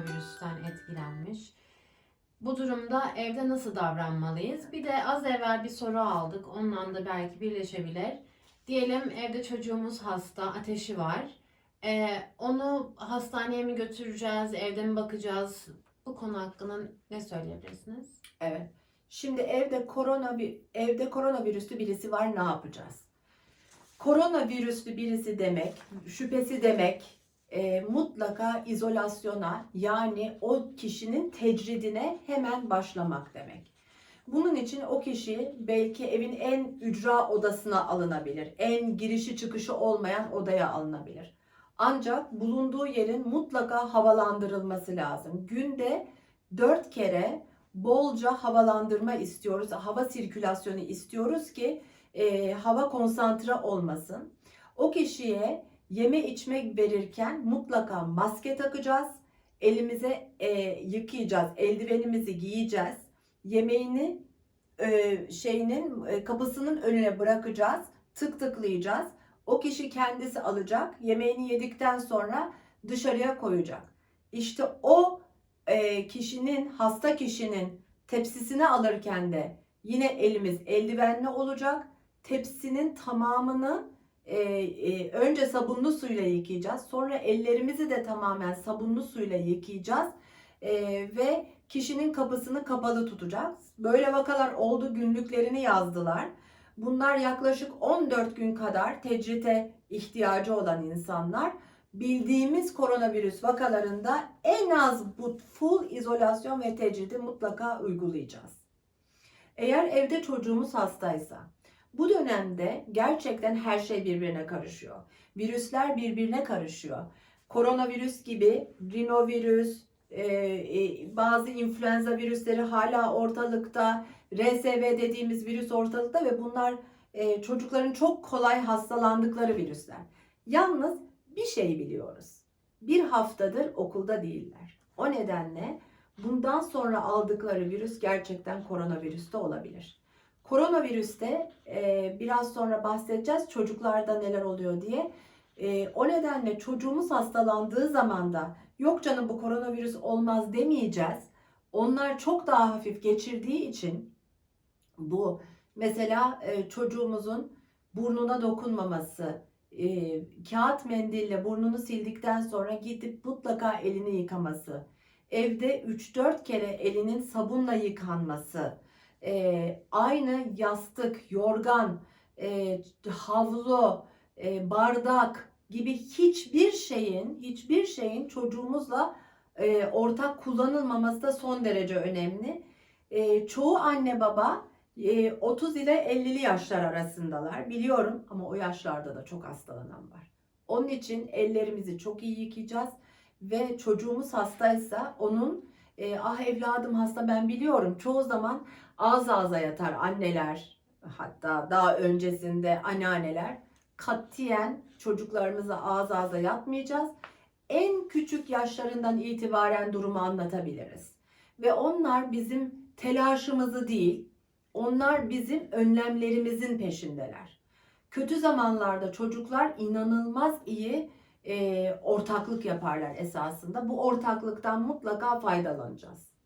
koronavirüsten etkilenmiş. Bu durumda evde nasıl davranmalıyız? Bir de az evvel bir soru aldık. Onunla da belki birleşebilir. Diyelim evde çocuğumuz hasta, ateşi var. Ee, onu hastaneye mi götüreceğiz, evde mi bakacağız? Bu konu hakkında ne söyleyebilirsiniz? Evet. Şimdi evde korona bir evde koronavirüslü birisi var ne yapacağız? Koronavirüslü birisi demek, şüphesi demek, e, mutlaka izolasyona yani o kişinin tecridine hemen başlamak demek. Bunun için o kişi belki evin en ücra odasına alınabilir. En girişi çıkışı olmayan odaya alınabilir. Ancak bulunduğu yerin mutlaka havalandırılması lazım. Günde 4 kere bolca havalandırma istiyoruz. Hava sirkülasyonu istiyoruz ki e, hava konsantre olmasın. O kişiye yeme içme verirken mutlaka maske takacağız. Elimize e, yıkayacağız. Eldivenimizi giyeceğiz. Yemeğini e, şeyinin e, kapısının önüne bırakacağız. Tık tıklayacağız. O kişi kendisi alacak. Yemeğini yedikten sonra dışarıya koyacak. İşte o e, kişinin hasta kişinin tepsisini alırken de yine elimiz eldivenli olacak. Tepsinin tamamını e, e, önce sabunlu suyla yıkayacağız. Sonra ellerimizi de tamamen sabunlu suyla yıkayacağız. E, ve kişinin kapısını kapalı tutacağız. Böyle vakalar oldu günlüklerini yazdılar. Bunlar yaklaşık 14 gün kadar tecrite ihtiyacı olan insanlar bildiğimiz koronavirüs vakalarında en az bu full izolasyon ve tecridi mutlaka uygulayacağız. Eğer evde çocuğumuz hastaysa bu dönemde gerçekten her şey birbirine karışıyor. Virüsler birbirine karışıyor. Koronavirüs gibi rinovirüs, e, e, bazı influenza virüsleri hala ortalıkta, RSV dediğimiz virüs ortalıkta ve bunlar e, çocukların çok kolay hastalandıkları virüsler. Yalnız bir şey biliyoruz. Bir haftadır okulda değiller. O nedenle bundan sonra aldıkları virüs gerçekten koronavirüste olabilir. Koronavirüste e, biraz sonra bahsedeceğiz çocuklarda neler oluyor diye. E, o nedenle çocuğumuz hastalandığı zaman da yok canım bu koronavirüs olmaz demeyeceğiz. Onlar çok daha hafif geçirdiği için bu mesela e, çocuğumuzun burnuna dokunmaması, e, kağıt mendille burnunu sildikten sonra gidip mutlaka elini yıkaması, evde 3-4 kere elinin sabunla yıkanması, e, aynı yastık, yorgan, e, havlu, e, bardak gibi hiçbir şeyin, hiçbir şeyin çocuğumuzla e, ortak kullanılmaması da son derece önemli. E, çoğu anne baba e, 30 ile 50'li yaşlar arasındalar. Biliyorum ama o yaşlarda da çok hastalanan var. Onun için ellerimizi çok iyi yıkayacağız ve çocuğumuz hastaysa onun e, ah evladım hasta ben biliyorum çoğu zaman ağız ağza yatar anneler hatta daha öncesinde anneanneler katiyen çocuklarımıza ağız ağza yatmayacağız. En küçük yaşlarından itibaren durumu anlatabiliriz. Ve onlar bizim telaşımızı değil, onlar bizim önlemlerimizin peşindeler. Kötü zamanlarda çocuklar inanılmaz iyi e, ortaklık yaparlar esasında. Bu ortaklıktan mutlaka faydalanacağız.